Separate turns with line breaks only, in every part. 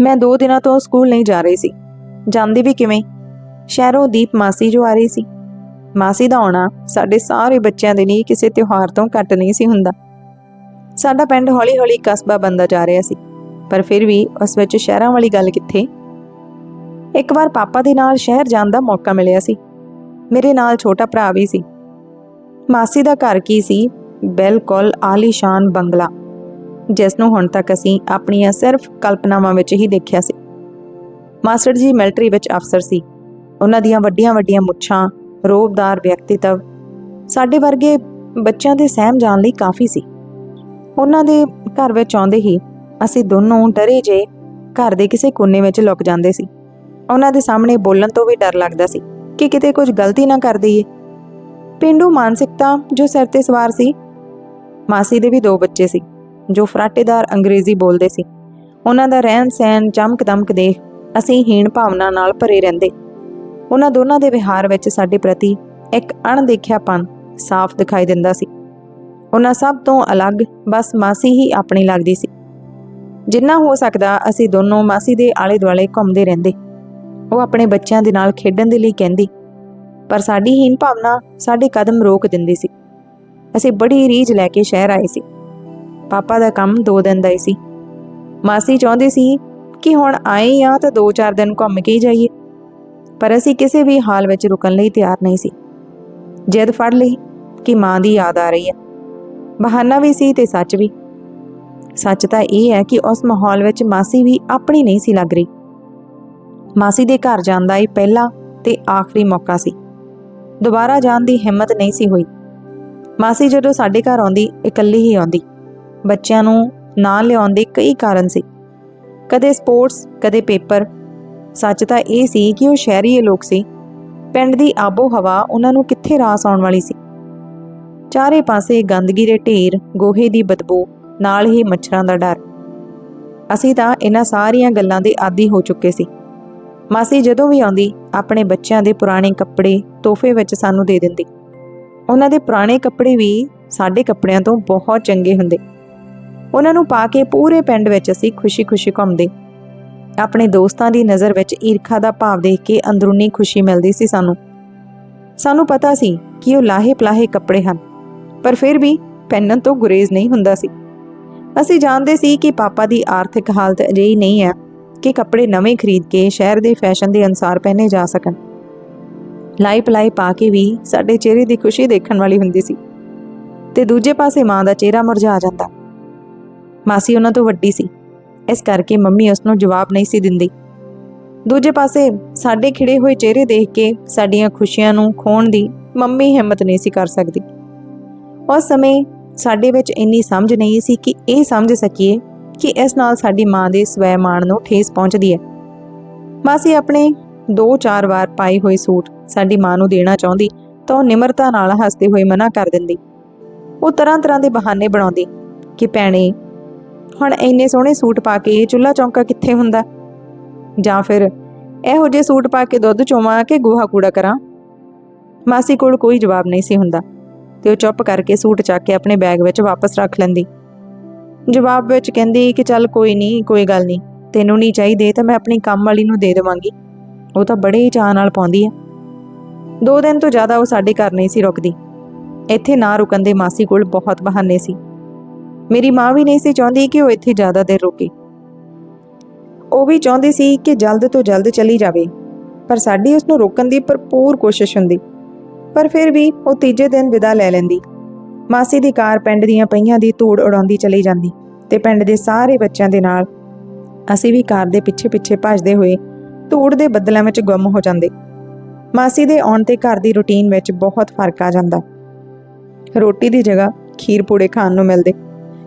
ਮੈਂ 2 ਦਿਨਾਂ ਤੋਂ ਸਕੂਲ ਨਹੀਂ ਜਾ ਰਹੀ ਸੀ। ਜਾਂਦੀ ਵੀ ਕਿਵੇਂ? ਸ਼ਹਿਰੋਂ ਦੀਪ ਮਾਸੀ ਜੋ ਆ ਰਹੀ ਸੀ। ਮਾਸੀ ਦਾ ਆਉਣਾ ਸਾਡੇ ਸਾਰੇ ਬੱਚਿਆਂ ਦੇ ਲਈ ਕਿਸੇ ਤਿਉਹਾਰ ਤੋਂ ਘੱਟ ਨਹੀਂ ਸੀ ਹੁੰਦਾ। ਸਾਡਾ ਪਿੰਡ ਹੌਲੀ-ਹੌਲੀ ਕਸਬਾ ਬੰਦਾ ਜਾ ਰਿਹਾ ਸੀ। ਪਰ ਫਿਰ ਵੀ ਉਸ ਵਿੱਚ ਸ਼ਹਿਰਾਂ ਵਾਲੀ ਗੱਲ ਕਿੱਥੇ? ਇੱਕ ਵਾਰ ਪਾਪਾ ਦੇ ਨਾਲ ਸ਼ਹਿਰ ਜਾਣ ਦਾ ਮੌਕਾ ਮਿਲਿਆ ਸੀ। ਮੇਰੇ ਨਾਲ ਛੋਟਾ ਭਰਾ ਵੀ ਸੀ। ਮਾਸੀ ਦਾ ਘਰ ਕੀ ਸੀ? ਬਿਲਕੁਲ ਆਲੀਸ਼ਾਨ ਬੰਗਲਾ। ਜਿਸ ਨੂੰ ਹੁਣ ਤੱਕ ਅਸੀਂ ਆਪਣੀਆਂ ਸਿਰਫ ਕਲਪਨਾਵਾਂ ਵਿੱਚ ਹੀ ਦੇਖਿਆ ਸੀ। ਮਾਸਟਰ ਜੀ ਮਿਲਟਰੀ ਵਿੱਚ ਅਫਸਰ ਸੀ। ਉਹਨਾਂ ਦੀਆਂ ਵੱਡੀਆਂ-ਵੱਡੀਆਂ ਮੁੱਛਾਂ, ਰੋਬਦਾਰ ਵਿਅਕਤੀਤਵ, ਸਾਡੇ ਵਰਗੇ ਬੱਚਿਆਂ ਦੇ ਸਹਿਮ ਜਾਣ ਲਈ ਕਾਫੀ ਸੀ। ਉਹਨਾਂ ਦੇ ਘਰ ਵਿੱਚ ਆਉਂਦੇ ਹੀ ਅਸੀਂ ਦੋਨੋਂ ਡਰੇ ਜੇ ਘਰ ਦੇ ਕਿਸੇ ਕੋਨੇ ਵਿੱਚ ਲੁਕ ਜਾਂਦੇ ਸੀ। ਉਹਨਾਂ ਦੇ ਸਾਹਮਣੇ ਬੋਲਣ ਤੋਂ ਵੀ ਡਰ ਲੱਗਦਾ ਸੀ ਕਿ ਕਿਤੇ ਕੁਝ ਗਲਤੀ ਨਾ ਕਰ ਦਈਏ। ਪਿੰਡੂ ਮਾਨਸਿਕਤਾ ਜੋ ਸਿਰ ਤੇ ਸਵਾਰ ਸੀ, ਮਾਸੀ ਦੇ ਵੀ ਦੋ ਬੱਚੇ ਸੀ। ਜੋ ਫਰਾਟੇਦਾਰ ਅੰਗਰੇਜ਼ੀ ਬੋਲਦੇ ਸੀ। ਉਹਨਾਂ ਦਾ ਰਹਿਣ ਸਹਿਣ ਚਮਕ ਦਮਕ ਦੇਖ ਅਸੀਂ ਹੀਣ ਭਾਵਨਾ ਨਾਲ ਭਰੇ ਰਹਿੰਦੇ। ਉਹਨਾਂ ਦੋਨਾਂ ਦੇ ਵਿਹਾਰ ਵਿੱਚ ਸਾਡੇ ਪ੍ਰਤੀ ਇੱਕ ਅਣਦੇਖਿਆਪਨ ਸਾਫ਼ ਦਿਖਾਈ ਦਿੰਦਾ ਸੀ। ਉਹਨਾਂ ਸਭ ਤੋਂ ਅਲੱਗ ਬਸ ਮਾਸੀ ਹੀ ਆਪਣੀ ਲੱਗਦੀ ਸੀ। ਜਿੰਨਾ ਹੋ ਸਕਦਾ ਅਸੀਂ ਦੋਨੋਂ ਮਾਸੀ ਦੇ ਆਲੇ ਦੁਆਲੇ ਘੁੰਮਦੇ ਰਹਿੰਦੇ। ਉਹ ਆਪਣੇ ਬੱਚਿਆਂ ਦੇ ਨਾਲ ਖੇਡਣ ਦੇ ਲਈ ਕਹਿੰਦੀ, ਪਰ ਸਾਡੀ ਹੀਨ ਭਾਵਨਾ ਸਾਡੇ ਕਦਮ ਰੋਕ ਦਿੰਦੀ ਸੀ। ਅਸੀਂ ਬੜੀ ਰੀਝ ਲੈ ਕੇ ਸ਼ਹਿਰ ਆਏ ਸੀ। ਪਾਪਾ ਦਾ ਕੰਮ 2 ਦਿਨ ਦਾ ਹੀ ਸੀ। ਮਾਸੀ ਚਾਹੁੰਦੀ ਸੀ ਕਿ ਹੁਣ ਆਏ ਆ ਤਾਂ 2-4 ਦਿਨ ਘੁੰਮ ਕੇ ਹੀ ਜਾਈਏ। ਪਰ ਅਸੀਂ ਕਿਸੇ ਵੀ ਹਾਲ ਵਿੱਚ ਰੁਕਣ ਲਈ ਤਿਆਰ ਨਹੀਂ ਸੀ। ਜਿੱਦ ਫੜ ਲਈ ਕਿ ਮਾਂ ਦੀ ਯਾਦ ਆ ਰਹੀ ਹੈ। ਬਹਾਨਾ ਵੀ ਸੀ ਤੇ ਸੱਚ ਵੀ। ਸੱਚ ਤਾਂ ਇਹ ਹੈ ਕਿ ਉਸ ਮਾਹੌਲ ਵਿੱਚ ਮਾਸੀ ਵੀ ਆਪਣੀ ਨਹੀਂ ਸੀ ਲੱਗ ਰਹੀ। ਮਾਸੀ ਦੇ ਘਰ ਜਾਣ ਦਾ ਇਹ ਪਹਿਲਾ ਤੇ ਆਖਰੀ ਮੌਕਾ ਸੀ। ਦੁਬਾਰਾ ਜਾਣ ਦੀ ਹਿੰਮਤ ਨਹੀਂ ਸੀ ਹੋਈ। ਮਾਸੀ ਜਦੋਂ ਸਾਡੇ ਘਰ ਆਉਂਦੀ, ਇਕੱਲੀ ਹੀ ਆਉਂਦੀ। ਬੱਚਿਆਂ ਨੂੰ ਨਾ ਲਿਆਉਣ ਦੇ ਕਈ ਕਾਰਨ ਸੀ। ਕਦੇ ਸਪੋਰਟਸ, ਕਦੇ ਪੇਪਰ। ਸੱਚ ਤਾਂ ਇਹ ਸੀ ਕਿ ਉਹ ਸ਼ਹਿਰੀ ਲੋਕ ਸੀ। ਪਿੰਡ ਦੀ ਆਬੋ ਹਵਾ ਉਹਨਾਂ ਨੂੰ ਕਿੱਥੇ ਰਾਸ ਆਉਣ ਵਾਲੀ ਸੀ। ਚਾਰੇ ਪਾਸੇ ਗੰਦਗੀ ਦੇ ਢੇਰ, ਗੋਹੇ ਦੀ ਬਦਬੂ, ਨਾਲ ਹੀ ਮੱਛਰਾਂ ਦਾ ਡਰ। ਅਸੀਂ ਤਾਂ ਇਹਨਾਂ ਸਾਰੀਆਂ ਗੱਲਾਂ ਦੇ ਆਦੀ ਹੋ ਚੁੱਕੇ ਸੀ। ਮਾਸੀ ਜਦੋਂ ਵੀ ਆਉਂਦੀ, ਆਪਣੇ ਬੱਚਿਆਂ ਦੇ ਪੁਰਾਣੇ ਕੱਪੜੇ ਤੋਹਫੇ ਵਿੱਚ ਸਾਨੂੰ ਦੇ ਦਿੰਦੀ। ਉਹਨਾਂ ਦੇ ਪੁਰਾਣੇ ਕੱਪੜੇ ਵੀ ਸਾਡੇ ਕੱਪੜਿਆਂ ਤੋਂ ਬਹੁਤ ਚੰਗੇ ਹੁੰਦੇ। ਉਹਨਾਂ ਨੂੰ ਪਾ ਕੇ ਪੂਰੇ ਪਿੰਡ ਵਿੱਚ ਅਸੀਂ ਖੁਸ਼ੀ-ਖੁਸ਼ੀ ਘੁੰਮਦੇ। ਆਪਣੇ ਦੋਸਤਾਂ ਦੀ ਨਜ਼ਰ ਵਿੱਚ ਈਰਖਾ ਦਾ ਭਾਵ ਦੇਖ ਕੇ ਅੰਦਰੂਨੀ ਖੁਸ਼ੀ ਮਿਲਦੀ ਸੀ ਸਾਨੂੰ। ਸਾਨੂੰ ਪਤਾ ਸੀ ਕਿ ਉਹ ਲਾਹੇ ਪਲਾਹੇ ਕੱਪੜੇ ਹਨ, ਪਰ ਫਿਰ ਵੀ ਪਹਿਨਣ ਤੋਂ ਗੁਰੇਜ਼ ਨਹੀਂ ਹੁੰਦਾ ਸੀ। ਅਸੀਂ ਜਾਣਦੇ ਸੀ ਕਿ ਪਾਪਾ ਦੀ ਆਰਥਿਕ ਹਾਲਤ ਅਜਿਹੀ ਨਹੀਂ ਹੈ ਕਿ ਕੱਪੜੇ ਨਵੇਂ ਖਰੀਦ ਕੇ ਸ਼ਹਿਰ ਦੇ ਫੈਸ਼ਨ ਦੇ ਅਨੁਸਾਰ ਪਹਿਨੇ ਜਾ ਸਕਣ। ਲਾਈ ਪਲਾਈ ਪਾ ਕੇ ਵੀ ਸਾਡੇ ਚਿਹਰੇ ਦੀ ਖੁਸ਼ੀ ਦੇਖਣ ਵਾਲੀ ਹੁੰਦੀ ਸੀ ਤੇ ਦੂਜੇ ਪਾਸੇ ਮਾਂ ਦਾ ਚਿਹਰਾ ਮੁਰਝਾ ਜਾਂਦਾ। ਮਾਸੀ ਉਹਨਾਂ ਤੋਂ ਵੱਡੀ ਸੀ। ਇਸ ਕਰਕੇ ਮੰਮੀ ਉਸ ਨੂੰ ਜਵਾਬ ਨਹੀਂ ਸੀ ਦਿੰਦੀ। ਦੂਜੇ ਪਾਸੇ ਸਾਡੇ ਖਿੜੇ ਹੋਏ ਚਿਹਰੇ ਦੇਖ ਕੇ ਸਾਡੀਆਂ ਖੁਸ਼ੀਆਂ ਨੂੰ ਖੋਣ ਦੀ ਮੰਮੀ ਹਿੰਮਤ ਨਹੀਂ ਸੀ ਕਰ ਸਕਦੀ। ਉਸ ਸਮੇਂ ਸਾਡੇ ਵਿੱਚ ਇੰਨੀ ਸਮਝ ਨਹੀਂ ਸੀ ਕਿ ਇਹ ਸਮਝ ਸਕੀਏ ਕਿ ਇਸ ਨਾਲ ਸਾਡੀ ਮਾਂ ਦੇ ਸਵੈ ਮਾਣ ਨੂੰ ਠੇਸ ਪਹੁੰਚਦੀ ਹੈ। ਮਾਸੀ ਆਪਣੇ 2-4 ਵਾਰ ਪਾਈ ਹੋਈ ਸੂਟ ਸਾਡੀ ਮਾਂ ਨੂੰ ਦੇਣਾ ਚਾਹੁੰਦੀ ਤਾਂ ਉਹ ਨਿਮਰਤਾ ਨਾਲ ਹੱਸਦੇ ਹੋਏ ਮਨਾ ਕਰ ਦਿੰਦੀ। ਉਹ ਤਰ੍ਹਾਂ-ਤਰ੍ਹਾਂ ਦੇ ਬਹਾਨੇ ਬਣਾਉਂਦੀ ਕਿ ਭੈਣੇ ਹੁਣ ਇੰਨੇ ਸੋਹਣੇ ਸੂਟ ਪਾ ਕੇ ਚੁੱਲਾ ਚੌਂਕਾ ਕਿੱਥੇ ਹੁੰਦਾ? ਜਾਂ ਫਿਰ ਇਹੋ ਜਿਹੇ ਸੂਟ ਪਾ ਕੇ ਦੁੱਧ ਚੋਵਾਂ ਕਿ ਗੋਹਾ ਕੂੜਾ ਕਰਾਂ? ਮਾਸੀ ਕੋਲ ਕੋਈ ਜਵਾਬ ਨਹੀਂ ਸੀ ਹੁੰਦਾ ਤੇ ਉਹ ਚੁੱਪ ਕਰਕੇ ਸੂਟ ਚੱਕ ਕੇ ਆਪਣੇ ਬੈਗ ਵਿੱਚ ਵਾਪਸ ਰੱਖ ਲੈਂਦੀ। ਜਵਾਬ ਵਿੱਚ ਕਹਿੰਦੀ ਕਿ ਚੱਲ ਕੋਈ ਨਹੀਂ, ਕੋਈ ਗੱਲ ਨਹੀਂ, ਤੈਨੂੰ ਨਹੀਂ ਚਾਹੀਦੇ ਤਾਂ ਮੈਂ ਆਪਣੀ ਕੰਮ ਵਾਲੀ ਨੂੰ ਦੇ ਦੇਵਾਂਗੀ। ਉਹ ਤਾਂ ਬੜੇ ਚਾਅ ਨਾਲ ਪਾਉਂਦੀ ਆ। ਦੋ ਦਿਨ ਤੋਂ ਜ਼ਿਆਦਾ ਉਹ ਸਾਡੇ ਘਰ ਨਹੀਂ ਸੀ ਰੁਕਦੀ। ਇੱਥੇ ਨਾ ਰੁਕਣ ਦੇ ਮਾਸੀ ਕੋਲ ਬਹੁਤ ਬਹਾਨੇ ਸੀ। ਮੇਰੀ ਮਾਂ ਵੀ ਨਹੀਂ ਸੀ ਚਾਹੁੰਦੀ ਕਿ ਉਹ ਇੱਥੇ ਜ਼ਿਆਦਾ ਦੇਰ ਰੁਕੇ। ਉਹ ਵੀ ਚਾਹੁੰਦੀ ਸੀ ਕਿ ਜਲਦ ਤੋਂ ਜਲਦ ਚਲੀ ਜਾਵੇ ਪਰ ਸਾਡੀ ਉਸ ਨੂੰ ਰੋਕਣ ਦੀ ਭਰਪੂਰ ਕੋਸ਼ਿਸ਼ ਹੁੰਦੀ। ਪਰ ਫਿਰ ਵੀ ਉਹ ਤੀਜੇ ਦਿਨ ਵਿਦਾ ਲੈ ਲੈਂਦੀ। ਮਾਸੀ ਦੀ ਕਾਰ ਪਿੰਡ ਦੀਆਂ ਪਈਆਂ ਦੀ ਧੂੜ ਉਡਾਉਂਦੀ ਚਲੀ ਜਾਂਦੀ ਤੇ ਪਿੰਡ ਦੇ ਸਾਰੇ ਬੱਚਿਆਂ ਦੇ ਨਾਲ ਅਸੀਂ ਵੀ ਕਾਰ ਦੇ ਪਿੱਛੇ-ਪਿੱਛੇ ਭੱਜਦੇ ਹੋਏ ਧੂੜ ਦੇ ਬੱਦਲਾਂ ਵਿੱਚ ਗੁੰਮ ਹੋ ਜਾਂਦੇ। ਮਾਸੀ ਦੇ ਆਉਣ ਤੇ ਘਰ ਦੀ ਰੁਟੀਨ ਵਿੱਚ ਬਹੁਤ ਫ਼ਰਕ ਆ ਜਾਂਦਾ। ਰੋਟੀ ਦੀ ਜਗ੍ਹਾ ਖੀਰ ਪੂੜੇ ਖਾਣ ਨੂੰ ਮਿਲਦੇ।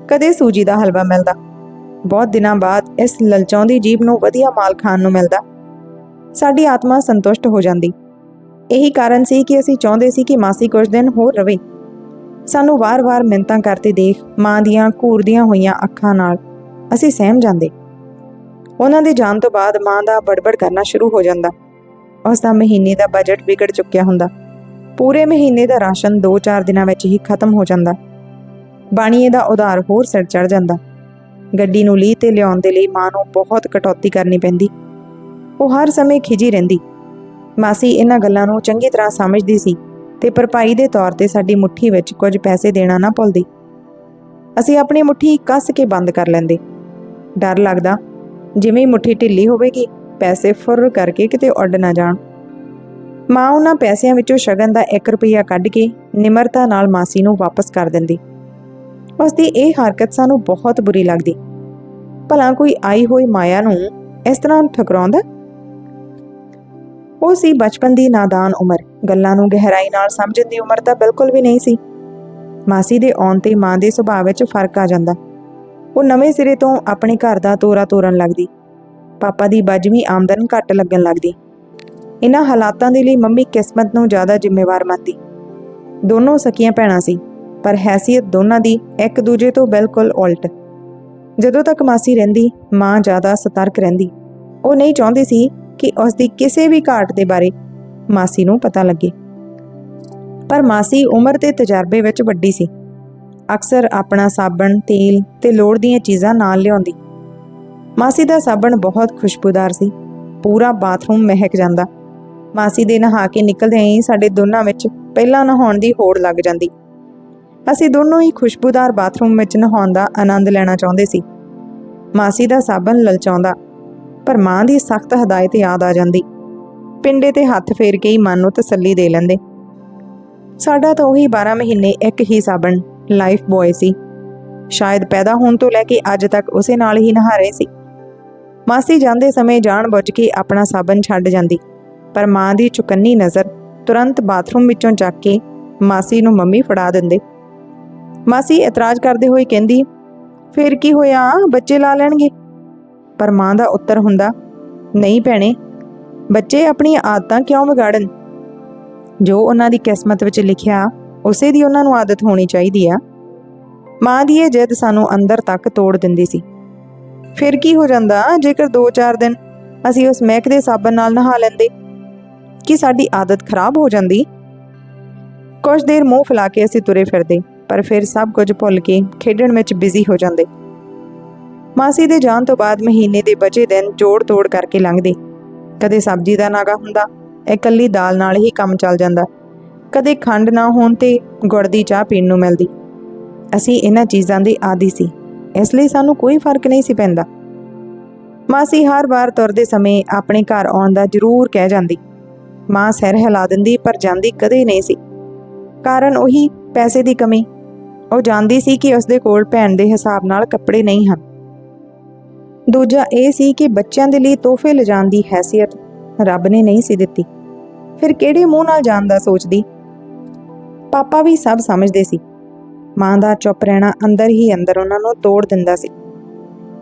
ਕਦੇ ਸੂਜੀ ਦਾ ਹਲਵਾ ਮਿਲਦਾ। ਬਹੁਤ ਦਿਨਾਂ ਬਾਅਦ ਇਸ ਲਲਚਾਉਂਦੀ ਜੀਬ ਨੂੰ ਵਧੀਆ ਮਾਲ ਖਾਣ ਨੂੰ ਮਿਲਦਾ। ਸਾਡੀ ਆਤਮਾ ਸੰਤੁਸ਼ਟ ਹੋ ਜਾਂਦੀ। ਇਹੀ ਕਾਰਨ ਸੀ ਕਿ ਅਸੀਂ ਚਾਹੁੰਦੇ ਸੀ ਕਿ ਮਾਸੀ ਕੁਝ ਦਿਨ ਹੋਰ ਰਵੇ। ਸਾਨੂੰ ਵਾਰ-ਵਾਰ ਮਿੰਤਾਂ ਕਰਤੇ ਦੇਖ ਮਾਂ ਦੀਆਂ ਘੂਰਦੀਆਂ ਹੋਈਆਂ ਅੱਖਾਂ ਨਾਲ ਅਸੀਂ ਸਹਿਮ ਜਾਂਦੇ। ਉਹਨਾਂ ਦੇ ਜਾਣ ਤੋਂ ਬਾਅਦ ਮਾਂ ਦਾ ਬੜਬੜ ਕਰਨਾ ਸ਼ੁਰੂ ਹੋ ਜਾਂਦਾ। ਉਸ ਦਾ ਮਹੀਨੇ ਦਾ ਬਜਟ ਵਿਗੜ ਚੁੱਕਿਆ ਹੁੰਦਾ। ਪੂਰੇ ਮਹੀਨੇ ਦਾ ਰਾਸ਼ਨ 2-4 ਦਿਨਾਂ ਵਿੱਚ ਹੀ ਖਤਮ ਹੋ ਜਾਂਦਾ। ਬਾਣੀਏ ਦਾ ਉਧਾਰ ਹੋਰ ਸਿਰ ਚੜ ਜਾਂਦਾ। ਗੱਡੀ ਨੂੰ ਲੀਹ ਤੇ ਲਿਆਉਣ ਦੇ ਲਈ ਮਾਂ ਨੂੰ ਬਹੁਤ ਕਟੌਤੀ ਕਰਨੀ ਪੈਂਦੀ। ਉਹ ਹਰ ਸਮੇਂ ਖਿਜੀ ਰਹਿੰਦੀ। ਮਾਸੀ ਇਹਨਾਂ ਗੱਲਾਂ ਨੂੰ ਚੰਗੀ ਤਰ੍ਹਾਂ ਸਮਝਦੀ ਸੀ ਤੇ ਭਰਪਾਈ ਦੇ ਤੌਰ ਤੇ ਸਾਡੀ ਮੁੱਠੀ ਵਿੱਚ ਕੁਝ ਪੈਸੇ ਦੇਣਾ ਨਾ ਭੁੱਲਦੀ। ਅਸੀਂ ਆਪਣੀ ਮੁੱਠੀ ਕੱਸ ਕੇ ਬੰਦ ਕਰ ਲੈਂਦੇ। ਡਰ ਲੱਗਦਾ, ਜਿਵੇਂ ਹੀ ਮੁੱਠੀ ਢਿੱਲੀ ਹੋਵੇਗੀ, ਪੈਸੇ ਫੁਰ ਕਰਕੇ ਕਿਤੇ ਉੱਡ ਨਾ ਜਾਣ। ਮਾਂ ਉਹਨਾਂ ਪੈਸਿਆਂ ਵਿੱਚੋਂ ਸ਼ਗਨ ਦਾ 1 ਰੁਪਿਆ ਕੱਢ ਕੇ ਨਿਮਰਤਾ ਨਾਲ ਮਾਸੀ ਨੂੰ ਵਾਪਸ ਕਰ ਦਿੰਦੀ। ਉਸ ਦੀ ਇਹ ਹਰਕਤ ਸਾਨੂੰ ਬਹੁਤ ਬੁਰੀ ਲੱਗਦੀ। ਭਲਾ ਕੋਈ ਆਈ ਹੋਈ ਮਾਇਆ ਨੂੰ ਇਸ ਤਰ੍ਹਾਂ ਠਕਰਾਉਂਦਾ? ਉਹ ਸੀ ਬਚਪਨ ਦੀ ਨਾਦਾਨ ਉਮਰ। ਗੱਲਾਂ ਨੂੰ ਗਹਿਰਾਈ ਨਾਲ ਸਮਝਣ ਦੀ ਉਮਰ ਤਾਂ ਬਿਲਕੁਲ ਵੀ ਨਹੀਂ ਸੀ। ਮਾਸੀ ਦੇ ਆਉਣ ਤੇ ਮਾਂ ਦੇ ਸੁਭਾਅ ਵਿੱਚ ਫ਼ਰਕ ਆ ਜਾਂਦਾ। ਉਹ ਨਵੇਂ ਸਿਰੇ ਤੋਂ ਆਪਣੇ ਘਰ ਦਾ ਤੋਰਾ ਤੋਰਨ ਲੱਗਦੀ। ਪਾਪਾ ਦੀ ਬਜਵੀਂ ਆਮਦਨ ਘੱਟ ਲੱਗਣ ਲੱਗਦੀ। ਇਹਨਾਂ ਹਾਲਾਤਾਂ ਦੇ ਲਈ ਮੰਮੀ ਕਿਸਮਤ ਨੂੰ ਜ਼ਿਆਦਾ ਜ਼ਿੰਮੇਵਾਰ ਮੰਨਦੀ। ਦੋਨੋਂ ਸਕੀਆਂ ਭੈਣਾਂ ਸੀ। ਪਰ ਹੈਸੀਅਤ ਦੋਨਾਂ ਦੀ ਇੱਕ ਦੂਜੇ ਤੋਂ ਬਿਲਕੁਲ ਉਲਟ। ਜਦੋਂ ਤੱਕ ਮਾਸੀ ਰਹਿੰਦੀ, ਮਾਂ ਜ਼ਿਆਦਾ ਸਤਰਕ ਰਹਿੰਦੀ। ਉਹ ਨਹੀਂ ਚਾਹੁੰਦੀ ਸੀ ਕਿ ਉਸ ਦੀ ਕਿਸੇ ਵੀ ਘਾਟ ਦੇ ਬਾਰੇ ਮਾਸੀ ਨੂੰ ਪਤਾ ਲੱਗੇ। ਪਰ ਮਾਸੀ ਉਮਰ ਤੇ ਤਜਰਬੇ ਵਿੱਚ ਵੱਡੀ ਸੀ। ਅਕਸਰ ਆਪਣਾ ਸਾਬਣ, ਤੇਲ ਤੇ ਲੋੜ ਦੀਆਂ ਚੀਜ਼ਾਂ ਨਾਲ ਲਿਆਉਂਦੀ। ਮਾਸੀ ਦਾ ਸਾਬਣ ਬਹੁਤ ਖੁਸ਼ਬੂਦਾਰ ਸੀ। ਪੂਰਾ ਬਾਥਰੂਮ ਮਹਿਕ ਜਾਂਦਾ। ਮਾਸੀ ਦੇ ਨਹਾ ਕੇ ਨਿਕਲਦੇ ਹੀ ਸਾਡੇ ਦੋਨਾਂ ਵਿੱਚ ਪਹਿਲਾਂ ਨਹਾਉਣ ਦੀ ਹੋੜ ਲੱਗ ਜਾਂਦੀ। ਅਸੀਂ ਦੋਨੋਂ ਹੀ ਖੁਸ਼ਬੂਦਾਰ ਬਾਥਰੂਮ ਵਿੱਚ ਨਹਾਉਣ ਦਾ ਆਨੰਦ ਲੈਣਾ ਚਾਹੁੰਦੇ ਸੀ। ਮਾਸੀ ਦਾ ਸਾਬਣ ਲਲਚਾਉਂਦਾ, ਪਰ ਮਾਂ ਦੀ ਸਖਤ ਹਦਾਇਤ ਯਾਦ ਆ ਜਾਂਦੀ। ਪਿੰਡੇ ਤੇ ਹੱਥ ਫੇਰ ਕੇ ਹੀ ਮਨ ਨੂੰ ਤਸੱਲੀ ਦੇ ਲੈਂਦੇ। ਸਾਡਾ ਤਾਂ ਉਹੀ 12 ਮਹੀਨੇ ਇੱਕ ਹੀ ਸਾਬਣ, ਲਾਈਫ ਬॉय ਸੀ। ਸ਼ਾਇਦ ਪੈਦਾ ਹੋਣ ਤੋਂ ਲੈ ਕੇ ਅੱਜ ਤੱਕ ਉਸੇ ਨਾਲ ਹੀ ਨਹਾ ਰਹੇ ਸੀ। ਮਾਸੀ ਜਾਂਦੇ ਸਮੇਂ ਜਾਣ ਬੁੱਝ ਕੇ ਆਪਣਾ ਸਾਬਣ ਛੱਡ ਜਾਂਦੀ, ਪਰ ਮਾਂ ਦੀ ਚੁਕੰਨੀ ਨਜ਼ਰ ਤੁਰੰਤ ਬਾਥਰੂਮ ਵਿੱਚੋਂ ਚੱਕ ਕੇ ਮਾਸੀ ਨੂੰ ਮੰਮੀ ਫੜਾ ਦਿੰਦੇ। ਮਾਸੀ ਇਤਰਾਜ਼ ਕਰਦੇ ਹੋਏ ਕਹਿੰਦੀ, ਫਿਰ ਕੀ ਹੋਇਆ? ਬੱਚੇ ਲਾ ਲੈਣਗੇ? ਪਰ ਮਾਂ ਦਾ ਉੱਤਰ ਹੁੰਦਾ, ਨਹੀਂ ਭੈਣੇ, ਬੱਚੇ ਆਪਣੀਆਂ ਆਦਤਾਂ ਕਿਉਂ ਵਿਗਾੜਨ? ਜੋ ਉਹਨਾਂ ਦੀ ਕਿਸਮਤ ਵਿੱਚ ਲਿਖਿਆ, ਉਸੇ ਦੀ ਉਹਨਾਂ ਨੂੰ ਆਦਤ ਹੋਣੀ ਚਾਹੀਦੀ ਆ। ਮਾਂ ਦੀ ਇਹ ਜਿੱਦ ਸਾਨੂੰ ਅੰਦਰ ਤੱਕ ਤੋੜ ਦਿੰਦੀ ਸੀ। ਫਿਰ ਕੀ ਹੋ ਜਾਂਦਾ? ਜੇਕਰ 2-4 ਦਿਨ ਅਸੀਂ ਉਸ ਮਹਿਕ ਦੇ ਸਾਬਣ ਨਾਲ ਨਹਾ ਲੈਂਦੇ, ਕੀ ਸਾਡੀ ਆਦਤ ਖਰਾਬ ਹੋ ਜਾਂਦੀ? ਕੁਝ ਦੇਰ ਮੂੰਹ ਫੁਲਾ ਕੇ ਅਸੀਂ ਤੁਰੇ ਫਿਰਦੇ। ਪਰ ਫਿਰ ਸਭ ਕੁਝ ਭੁੱਲ ਕੇ ਖੇਡਣ ਵਿੱਚ ਬਿਜ਼ੀ ਹੋ ਜਾਂਦੇ। ਮਾਸੀ ਦੇ ਜਾਣ ਤੋਂ ਬਾਅਦ ਮਹੀਨੇ ਦੇ ਬਚੇ ਦਿਨ ਜੋੜ ਤੋੜ ਕਰਕੇ ਲੰਘਦੇ। ਕਦੇ ਸਬਜ਼ੀ ਦਾ ਨਾਗਾ ਹੁੰਦਾ ਇਕੱਲੀ ਦਾਲ ਨਾਲ ਹੀ ਕੰਮ ਚੱਲ ਜਾਂਦਾ। ਕਦੇ ਖੰਡ ਨਾ ਹੋਣ ਤੇ ਗੁੜ ਦੀ ਚਾਹ ਪੀਣ ਨੂੰ ਮਿਲਦੀ। ਅਸੀਂ ਇਹਨਾਂ ਚੀਜ਼ਾਂ ਦੇ ਆਦੀ ਸੀ, ਇਸ ਲਈ ਸਾਨੂੰ ਕੋਈ ਫ਼ਰਕ ਨਹੀਂ ਸੀ ਪੈਂਦਾ। ਮਾਸੀ ਹਰ ਵਾਰ ਤੁਰਦੇ ਸਮੇਂ ਆਪਣੇ ਘਰ ਆਉਣ ਦਾ ਜ਼ਰੂਰ ਕਹਿ ਜਾਂਦੀ। ਮਾਂ ਸਿਰ ਹਿਲਾ ਦਿੰਦੀ ਪਰ ਜਾਂਦੀ ਕਦੇ ਨਹੀਂ ਸੀ। ਕਾਰਨ ਉਹੀ ਪੈਸੇ ਦੀ ਕਮੀ ਉਹ ਜਾਣਦੀ ਸੀ ਕਿ ਉਸਦੇ ਕੋਲ ਭੈਣ ਦੇ ਹਿਸਾਬ ਨਾਲ ਕੱਪੜੇ ਨਹੀਂ ਹਨ। ਦੂਜਾ ਇਹ ਸੀ ਕਿ ਬੱਚਿਆਂ ਦੇ ਲਈ ਤੋਹਫੇ ਲਿਜਾਣ ਦੀ ਹੈਸੀਅਤ ਰੱਬ ਨੇ ਨਹੀਂ ਸੀ ਦਿੱਤੀ। ਫਿਰ ਕਿਹੜੇ ਮੂੰਹ ਨਾਲ ਜਾਣ ਦਾ ਸੋਚਦੀ? ਪਾਪਾ ਵੀ ਸਭ ਸਮਝਦੇ ਸੀ। ਮਾਂ ਦਾ ਚੁੱਪ ਰਹਿਣਾ ਅੰਦਰ ਹੀ ਅੰਦਰ ਉਹਨਾਂ ਨੂੰ ਤੋੜ ਦਿੰਦਾ ਸੀ।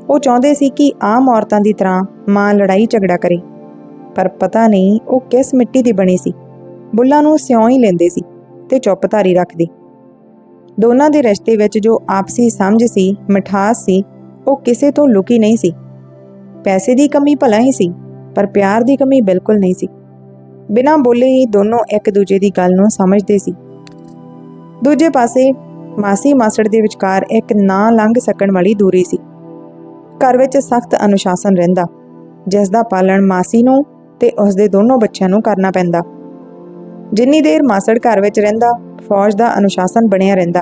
ਉਹ ਚਾਹੁੰਦੇ ਸੀ ਕਿ ਆਮ ਔਰਤਾਂ ਦੀ ਤਰ੍ਹਾਂ ਮਾਂ ਲੜਾਈ ਝਗੜਾ ਕਰੇ। ਪਰ ਪਤਾ ਨਹੀਂ ਉਹ ਕਿਸ ਮਿੱਟੀ ਦੀ ਬਣੀ ਸੀ। ਬੁੱਲਾਂ ਨੂੰ ਸਿਉਂ ਹੀ ਲੈਂਦੇ ਸੀ ਤੇ ਚੁੱਪ ਧਾਰੀ ਰੱਖਦੇ। ਦੋਨਾਂ ਦੇ ਰਿਸ਼ਤੇ ਵਿੱਚ ਜੋ ਆਪਸੀ ਸਮਝ ਸੀ, ਮਿਠਾਸ ਸੀ, ਉਹ ਕਿਸੇ ਤੋਂ ਲੁਕੀ ਨਹੀਂ ਸੀ। ਪੈਸੇ ਦੀ ਕਮੀ ਭਲਾ ਹੀ ਸੀ, ਪਰ ਪਿਆਰ ਦੀ ਕਮੀ ਬਿਲਕੁਲ ਨਹੀਂ ਸੀ। ਬਿਨਾਂ ਬੋਲੇ ਹੀ ਦੋਨੋਂ ਇੱਕ ਦੂਜੇ ਦੀ ਗੱਲ ਨੂੰ ਸਮਝਦੇ ਸੀ। ਦੂਜੇ ਪਾਸੇ ਮਾਸੀ ਮਾਸੜ ਦੇ ਵਿਚਕਾਰ ਇੱਕ ਨਾ ਲੰਘ ਸਕਣ ਵਾਲੀ ਦੂਰੀ ਸੀ। ਘਰ ਵਿੱਚ ਸਖਤ ਅਨੁਸ਼ਾਸਨ ਰਹਿੰਦਾ, ਜਿਸ ਦਾ ਪਾਲਣ ਮਾਸੀ ਨੂੰ ਤੇ ਉਸ ਦੇ ਦੋਨੋਂ ਬੱਚਿਆਂ ਨੂੰ ਕਰਨਾ ਪੈਂਦਾ। ਜਿੰਨੀ ਦੇਰ ਮਾਸੜ ਘਰ ਵਿੱਚ ਰਹਿੰਦਾ, ਫੌਜ ਦਾ ਅਨੁਸ਼ਾਸਨ ਬਣਿਆ ਰਹਿੰਦਾ।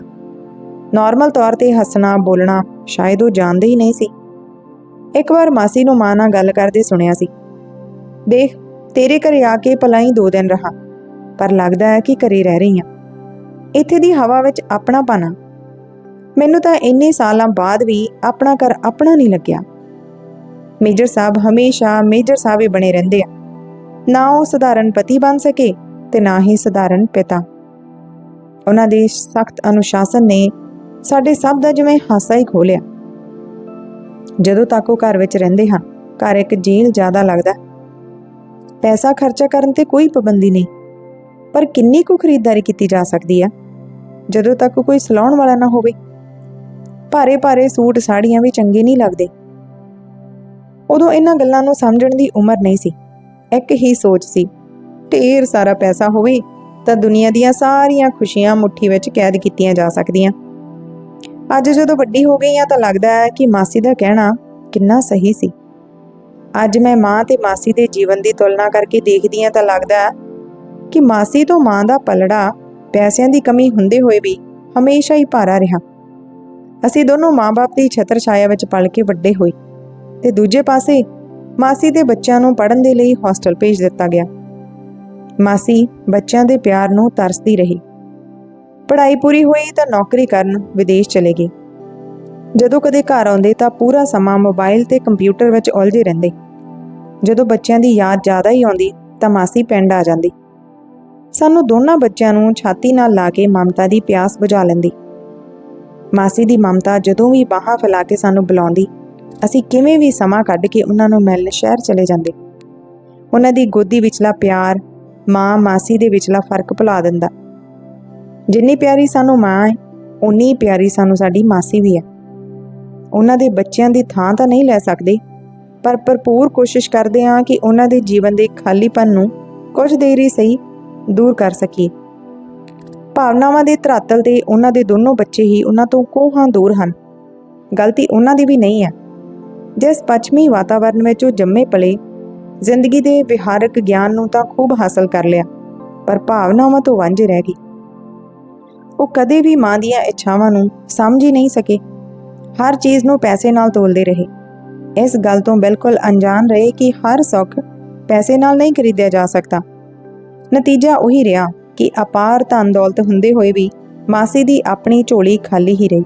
ਨਾਰਮਲ ਤੌਰ ਤੇ ਹੱਸਣਾ, ਬੋਲਣਾ ਸ਼ਾਇਦ ਉਹ ਜਾਣਦੇ ਹੀ ਨਹੀਂ ਸੀ। ਇੱਕ ਵਾਰ ਮਾਸੀ ਨੂੰ ਮਾਂ ਨਾਲ ਗੱਲ ਕਰਦੇ ਸੁਣਿਆ ਸੀ। ਦੇਖ, ਤੇਰੇ ਘਰੇ ਆ ਕੇ ਭਲਾ ਹੀ ਦੋ ਦਿਨ ਰਹਾ, ਪਰ ਲੱਗਦਾ ਹੈ ਕਿ ਘਰੇ ਰਹਿ ਰਹੀ ਹਾਂ। ਇੱਥੇ ਦੀ ਹਵਾ ਵਿੱਚ ਆਪਣਾ ਪਾਣਾ ਮੈਨੂੰ ਤਾਂ ਇੰਨੇ ਸਾਲਾਂ ਬਾਅਦ ਵੀ ਆਪਣਾ ਘਰ ਆਪਣਾ ਨਹੀਂ ਲੱਗਿਆ। ਮੇਜਰ ਸਾਹਿਬ ਹਮੇਸ਼ਾ ਮੇਜਰ ਸਾਹਿਬ ਹੀ ਬਣੇ ਰਹਿੰਦੇ ਆ। ਨਾ ਉਹ ਸਧਾਰਨ ਪਤੀ ਬਣ ਸਕੇ ਤੇ ਨਾ ਹੀ ਸਧਾਰਨ ਪਿਤਾ। ਉਹਨਾਂ ਦੇ ਸਖਤ ਅਨੁਸ਼ਾਸਨ ਨੇ ਸਾਡੇ ਸਭ ਦਾ ਜਿਵੇਂ ਹਾਸਾ ਹੀ ਖੋਲਿਆ ਜਦੋਂ ਤੱਕ ਉਹ ਘਰ ਵਿੱਚ ਰਹਿੰਦੇ ਹਨ, ਘਰ ਇੱਕ ਜੇਲ੍ਹ ਜ਼ਿਆਦਾ ਲੱਗਦਾ। ਪੈਸਾ ਖਰਚਾ ਕਰਨ ਤੇ ਕੋਈ ਪਾਬੰਦੀ ਨਹੀਂ, ਪਰ ਕਿੰਨੀ ਕੁ ਖਰੀਦਦਾਰੀ ਕੀਤੀ ਜਾ ਸਕਦੀ ਆ ਜਦੋਂ ਤੱਕ ਕੋਈ ਸਲਾਉਣ ਵਾਲਾ ਨਾ ਹੋਵੇ। ਭਾਰੇ ਭਾਰੇ ਸੂਟ ਸਾੜੀਆਂ ਵੀ ਚੰਗੇ ਨਹੀਂ ਲੱਗਦੇ। ਉਦੋਂ ਇਹਨਾਂ ਗੱਲਾਂ ਨੂੰ ਸਮਝਣ ਦੀ ਉਮਰ ਨਹੀਂ ਸੀ। ਇੱਕ ਹੀ ਸੋਚ ਸੀ ਢੇਰ ਸਾਰਾ ਪੈਸਾ ਹੋਵੇ, ਤਾਂ ਦੁਨੀਆ ਦੀਆਂ ਸਾਰੀਆਂ ਖੁਸ਼ੀਆਂ ਮੁੱਠੀ ਵਿੱਚ ਕੈਦ ਕੀਤੀਆਂ ਜਾ ਸਕਦੀਆਂ। ਅੱਜ ਜਦੋਂ ਵੱਡੀ ਹੋ ਗਈ ਆ ਤਾਂ ਲੱਗਦਾ ਹੈ ਕਿ ਮਾਸੀ ਦਾ ਕਹਿਣਾ ਕਿੰਨਾ ਸਹੀ ਸੀ। ਅੱਜ ਮੈਂ ਮਾਂ ਤੇ ਮਾਸੀ ਦੇ ਜੀਵਨ ਦੀ ਤੁਲਨਾ ਕਰਕੇ ਦੇਖਦੀ ਆ ਤਾਂ ਲੱਗਦਾ ਹੈ ਕਿ ਮਾਸੀ ਤੋਂ ਮਾਂ ਦਾ ਪਲੜਾ ਪੈਸਿਆਂ ਦੀ ਕਮੀ ਹੁੰਦੇ ਹੋਏ ਵੀ ਹਮੇਸ਼ਾ ਹੀ ਭਾਰਾ ਰਿਹਾ। ਅਸੀਂ ਦੋਨੋਂ ਮਾਂ-ਬਾਪ ਦੀ ਛਤਰ ਛਾਇਆ ਵਿੱਚ ਪਲ ਕੇ ਵੱਡੇ ਹੋਏ ਤੇ ਦੂਜੇ ਪਾਸੇ ਮਾਸੀ ਦੇ ਬੱਚਿਆਂ ਨੂੰ ਪੜ੍ਹਨ ਦੇ ਲਈ ਹੌਸਟਲ ਭੇਜ ਦਿੱਤਾ ਗਿਆ। ਮਾਸੀ ਬੱਚਿਆਂ ਦੇ ਪਿਆਰ ਨੂੰ ਤਰਸਦੀ ਰਹੀ। ਪੜ੍ਹਾਈ ਪੂਰੀ ਹੋਈ ਤਾਂ ਨੌਕਰੀ ਕਰਨ ਵਿਦੇਸ਼ ਚਲੇ ਗਏ। ਜਦੋਂ ਕਦੇ ਘਰ ਆਉਂਦੇ ਤਾਂ ਪੂਰਾ ਸਮਾਂ ਮੋਬਾਈਲ ਤੇ ਕੰਪਿਊਟਰ ਵਿੱਚ ਉਲਝੇ ਰਹਿੰਦੇ। ਜਦੋਂ ਬੱਚਿਆਂ ਦੀ ਯਾਦ ਜ਼ਿਆਦਾ ਹੀ ਆਉਂਦੀ ਤਾਂ ਮਾਸੀ ਪਿੰਡ ਆ ਜਾਂਦੀ। ਸਾਨੂੰ ਦੋਨਾਂ ਬੱਚਿਆਂ ਨੂੰ ਛਾਤੀ ਨਾਲ ਲਾ ਕੇ ਮਮਤਾ ਦੀ ਪਿਆਸ ਬੁਝਾ ਲੈਂਦੀ। ਮਾਸੀ ਦੀ ਮਮਤਾ ਜਦੋਂ ਵੀ ਬਾਹਾਂ ਫੈਲਾ ਕੇ ਸਾਨੂੰ ਬੁਲਾਉਂਦੀ, ਅਸੀਂ ਕਿਵੇਂ ਵੀ ਸਮਾਂ ਕੱਢ ਕੇ ਉਹਨਾਂ ਨੂੰ ਮਿਲਣ ਸ਼ਹਿਰ ਚਲੇ ਜਾਂਦੇ। ਉਹਨਾਂ ਦੀ ਗੋਦੀ ਵਿਚਲਾ ਪਿਆਰ ਮਾਂ ਮਾਸੀ ਦੇ ਵਿਚਲਾ ਫ਼ਰਕ ਭੁਲਾ ਦਿੰਦਾ। ਜਿੰਨੀ ਪਿਆਰੀ ਸਾਨੂੰ ਮਾਂ ਹੈ, ਉਨੀ ਪਿਆਰੀ ਸਾਨੂੰ ਸਾਡੀ ਮਾਸੀ ਵੀ ਹੈ। ਉਹਨਾਂ ਦੇ ਬੱਚਿਆਂ ਦੀ ਥਾਂ ਤਾਂ ਨਹੀਂ ਲੈ ਸਕਦੇ, ਪਰ ਭਰਪੂਰ ਕੋਸ਼ਿਸ਼ ਕਰਦੇ ਹਾਂ ਕਿ ਉਹਨਾਂ ਦੇ ਜੀਵਨ ਦੇ ਖਾਲੀਪਨ ਨੂੰ ਕੁਝ ਦੇਰ ਹੀ ਸਹੀ ਦੂਰ ਕਰ ਸਕੀਏ। ਭਾਵਨਾਵਾਂ ਦੇ ਧਰਾਤਲ ਤੇ ਉਹਨਾਂ ਦੇ ਦੋਨੋਂ ਬੱਚੇ ਹੀ ਉਹਨਾਂ ਤੋਂ ਕੋਹਾਂ ਦੂਰ ਹਨ। ਗਲਤੀ ਉਹਨਾਂ ਦੀ ਵੀ ਨਹੀਂ ਹੈ। ਜਿਸ ਪੱਛਮੀ ਵਾਤਾਵਰਣ ਵਿੱਚ ਉਹ ਜੰਮੇ ਪਲੇ ਜ਼ਿੰਦਗੀ ਦੇ ਵਿਹਾਰਕ ਗਿਆਨ ਨੂੰ ਤਾਂ ਖੂਬ ਹਾਸਲ ਕਰ ਲਿਆ, ਪਰ ਭਾਵਨਾਵਾਂ ਤੋਂ ਵਾਂਝੇ ਰਹਿ ਗਈ। ਉਹ ਕਦੇ ਵੀ ਮਾਂ ਦੀਆਂ ਇੱਛਾਵਾਂ ਨੂੰ ਸਮਝ ਹੀ ਨਹੀਂ ਸਕੇ। ਹਰ ਚੀਜ਼ ਨੂੰ ਪੈਸੇ ਨਾਲ ਤੋਲਦੇ ਰਹੇ। ਇਸ ਗੱਲ ਤੋਂ ਬਿਲਕੁਲ ਅਣਜਾਣ ਰਹੇ ਕਿ ਹਰ ਸੁੱਖ ਪੈਸੇ ਨਾਲ ਨਹੀਂ ਖਰੀਦਿਆ ਜਾ ਸਕਦਾ। ਨਤੀਜਾ ਉਹੀ ਰਿਹਾ ਕਿ ਅਪਾਰ ਧਨ ਦੌਲਤ ਹੁੰਦੇ ਹੋਏ ਵੀ ਮਾਸੀ ਦੀ ਆਪਣੀ ਝੋਲੀ ਖਾਲੀ ਹੀ ਰਹੀ।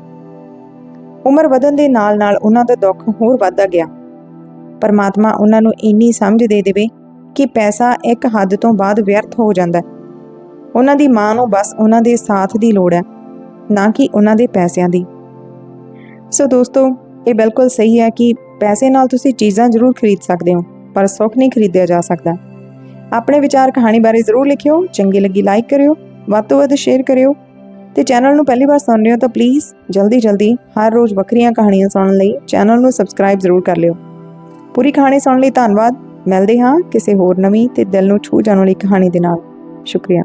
ਉਮਰ ਵਧਣ ਦੇ ਨਾਲ-ਨਾਲ ਉਹਨਾਂ ਦਾ ਦੁੱਖ ਹੋਰ ਵੱਧਦਾ ਗਿਆ। ਪਰਮਾਤਮਾ ਉਹਨਾਂ ਨੂੰ ਇੰਨੀ ਸਮਝ ਦੇ ਦੇਵੇ ਕਿ ਪੈਸਾ ਇੱਕ ਹੱਦ ਤੋਂ ਬਾਅਦ ਵਿਅਰਥ ਹੋ ਜਾਂਦਾ ਹੈ। ਉਹਨਾਂ ਦੀ ਮਾਂ ਨੂੰ ਬਸ ਉਹਨਾਂ ਦੇ ਸਾਥ ਦੀ ਲੋੜ ਹੈ, ਨਾ ਕਿ ਉਹਨਾਂ ਦੇ ਪੈਸਿਆਂ ਦੀ। ਸੋ ਦੋਸਤੋ, ਇਹ ਬਿਲਕੁਲ ਸਹੀ ਹੈ ਕਿ ਪੈਸੇ ਨਾਲ ਤੁਸੀਂ ਚੀਜ਼ਾਂ ਜ਼ਰੂਰ ਖਰੀਦ ਸਕਦੇ ਹੋ, ਪਰ ਸੁੱਖ ਨਹੀਂ ਖਰੀਦਿਆ ਜਾ ਸਕਦਾ। ਆਪਣੇ ਵਿਚਾਰ ਕਹਾਣੀ ਬਾਰੇ ਜ਼ਰੂਰ ਲਿਖਿਓ, ਚੰਗੀ ਲੱਗੀ ਲਾਈਕ ਕਰਿਓ, ਵੱਧ ਤੋਂ ਵੱਧ ਸ਼ੇਅਰ ਕਰਿਓ। ਤੇ ਚੈਨਲ ਨੂੰ ਪਹਿਲੀ ਵਾਰ ਸੁਣ ਰਹੇ ਹੋ ਤਾਂ ਪਲੀਜ਼ ਜਲਦੀ ਜਲਦੀ ਹਰ ਰੋਜ਼ ਵੱਖਰੀਆਂ ਕਹਾਣੀਆਂ ਸੁਣਨ ਲਈ ਚੈਨਲ ਨੂੰ ਸਬਸਕ੍ਰਾਈਬ ਜ਼ਰੂਰ ਕਰ ਲਿਓ। ਪੂਰੀ ਕਹਾਣੀ ਸੁਣਨ ਲਈ ਧੰਨਵਾਦ। ਮਿਲਦੇ ਹਾਂ ਕਿਸੇ ਹੋਰ ਨਵੀਂ ਤੇ ਦਿਲ ਨੂੰ ਛੂ ਜਾਣ ਵਾਲੀ ਕਹਾਣੀ ਦੇ ਨਾਲ। ਸ਼ੁਕਰੀਆ।